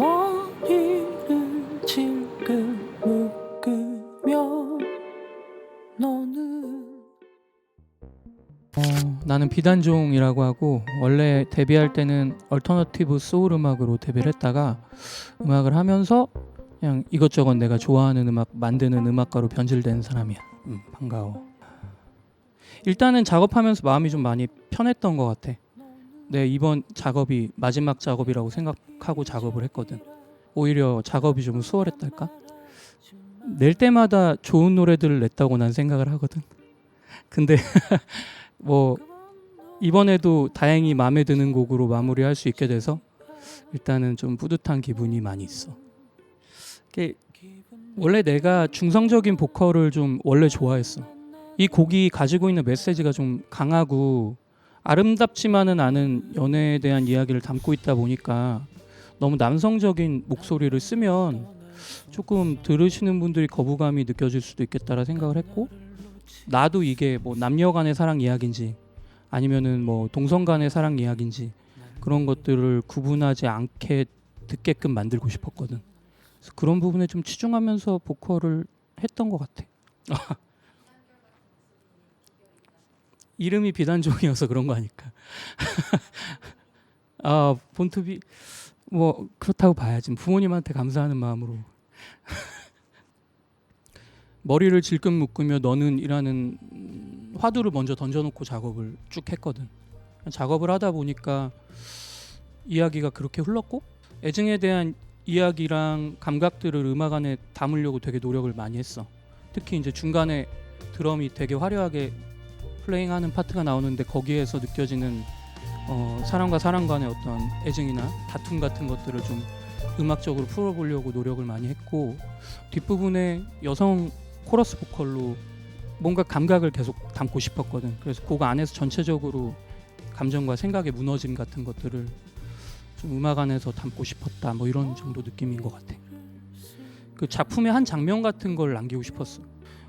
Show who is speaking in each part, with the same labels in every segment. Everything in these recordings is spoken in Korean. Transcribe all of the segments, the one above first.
Speaker 1: 머리를 질끈 묶으며 너는
Speaker 2: 어, 나는 비단종이라고 하고 원래 데뷔할 때는 얼터너티브 소울 음악으로 데뷔를 했다가 음악을 하면서 그냥 이것저것 내가 좋아하는 음악 만드는 음악가로 변질된 사람이야. 음, 반가워. 일단은 작업하면서 마음이 좀 많이 편했던 것 같아. 내 이번 작업이 마지막 작업이라고 생각하고 작업을 했거든. 오히려 작업이 좀 수월했달까? 낼 때마다 좋은 노래들을 냈다고 난 생각을 하거든. 근데 뭐 이번에도 다행히 마음에 드는 곡으로 마무리할 수 있게 돼서 일단은 좀 뿌듯한 기분이 많이 있어. 원래 내가 중성적인 보컬을 좀 원래 좋아했어. 이 곡이 가지고 있는 메시지가 좀 강하고 아름답지만은 않은 연애에 대한 이야기를 담고 있다 보니까 너무 남성적인 목소리를 쓰면 조금 들으시는 분들이 거부감이 느껴질 수도 있겠다라 생각을 했고 나도 이게 뭐 남녀 간의 사랑 이야기인지 아니면은 뭐 동성 간의 사랑 이야기인지 그런 것들을 구분하지 않게 듣게끔 만들고 싶었거든. 그래서 그런 부분에 좀 치중하면서 보컬을 했던 것 같아. 이름이 비단종이어서 그런 거 아닐까. 아 본투비 뭐 그렇다고 봐야지 부모님한테 감사하는 마음으로 머리를 질끈 묶으며 너는 이라는 음, 화두를 먼저 던져놓고 작업을 쭉 했거든. 작업을 하다 보니까 이야기가 그렇게 흘렀고 애증에 대한 이야기랑 감각들을 음악 안에 담으려고 되게 노력을 많이 했어. 특히 이제 중간에 드럼이 되게 화려하게 플레잉하는 파트가 나오는데 거기에서 느껴지는 어, 사람과 사람 간의 어떤 애증이나 다툼 같은 것들을 좀 음악적으로 풀어보려고 노력을 많이 했고 뒷부분에 여성 코러스 보컬로 뭔가 감각을 계속 담고 싶었거든. 그래서 곡 안에서 전체적으로 감정과 생각의 무너짐 같은 것들을 좀 음악 안에서 담고 싶었다. 뭐 이런 정도 느낌인 것 같아. 그 작품의 한 장면 같은 걸 남기고 싶었어.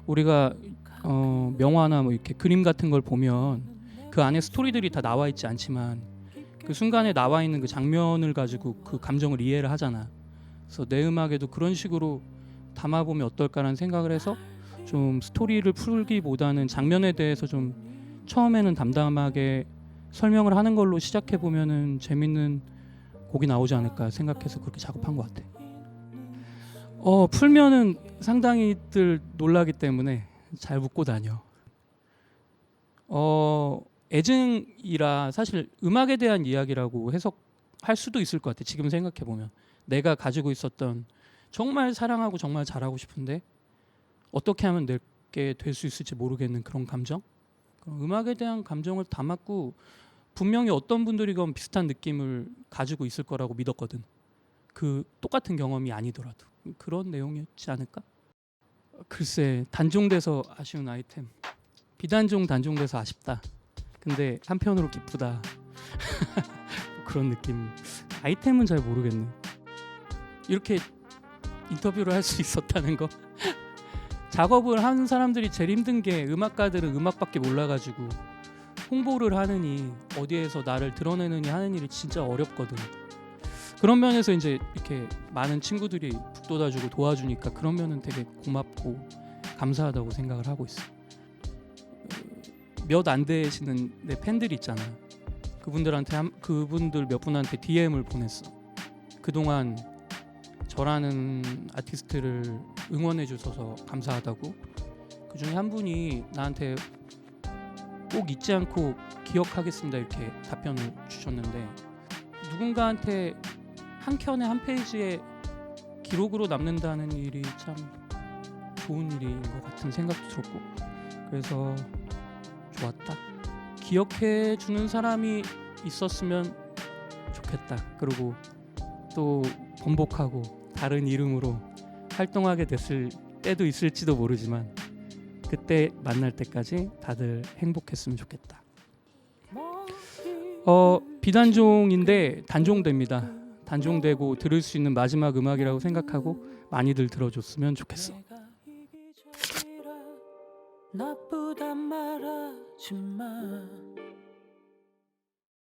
Speaker 2: 우리가 어, 명화나 뭐 이렇게 그림 같은 걸 보면 그 안에 스토리들이 다 나와 있지 않지만 그 순간에 나와 있는 그 장면을 가지고 그 감정을 이해를 하잖아. 그래서 내 음악에도 그런 식으로 담아보면 어떨까라는 생각을 해서 좀 스토리를 풀기보다는 장면에 대해서 좀 처음에는 담담하게 설명을 하는 걸로 시작해 보면은 재밌는 곡이 나오지 않을까 생각해서 그렇게 작업한 것 같아. 어 풀면은 상당히들 놀라기 때문에 잘 묻고 다녀. 어 애증이라 사실 음악에 대한 이야기라고 해석할 수도 있을 것 같아. 지금 생각해 보면 내가 가지고 있었던 정말 사랑하고 정말 잘하고 싶은데 어떻게 하면 내게 될 수 있을지 모르겠는 그런 감정. 음악에 대한 감정을 담았고 분명히 어떤 분들이건 비슷한 느낌을 가지고 있을 거라고 믿었거든. 그 똑같은 경험이 아니더라도 그런 내용이었지 않을까? 글쎄 단종돼서 아쉬운 아이템. 비단종 단종돼서 아쉽다. 근데 한편으로 기쁘다. 뭐 그런 느낌. 아이템은 잘 모르겠네. 이렇게 인터뷰를 할 수 있었다는 거. 작업을 하는 사람들이 제일 힘든 게 음악가들은 음악밖에 몰라가지고 홍보를 하느니 어디에서 나를 드러내느니 하는 일이 진짜 어렵거든. 그런 면에서 이제 이렇게 많은 친구들이 북돋아주고 도와주니까 그런 면은 되게 고맙고 감사하다고 생각을 하고 있어. 몇 안 되시는 내 팬들이 있잖아. 그분들한테 한, 그분들 몇 분한테 DM을 보냈어. 그동안 저라는 아티스트를 응원해 주셔서 감사하다고. 그 중에 한 분이 나한테 꼭 잊지 않고 기억하겠습니다 이렇게 답변을 주셨는데 누군가한테 한 켠에 한 페이지에 기록으로 남는다는 일이 참 좋은 일인 것 같은 생각도 들었고 그래서 좋았다. 기억해 주는 사람이 있었으면 좋겠다. 그리고 또 번복하고 다른 이름으로 활동하게 됐을 때도 있을지도 모르지만 그때 만날 때까지 다들 행복했으면 좋겠다. 어 비단종인데 단종됩니다. 단종되고 들을 수 있는 마지막 음악이라고 생각하고 많이들 들어줬으면 좋겠어.
Speaker 1: 나쁘단 말하지 마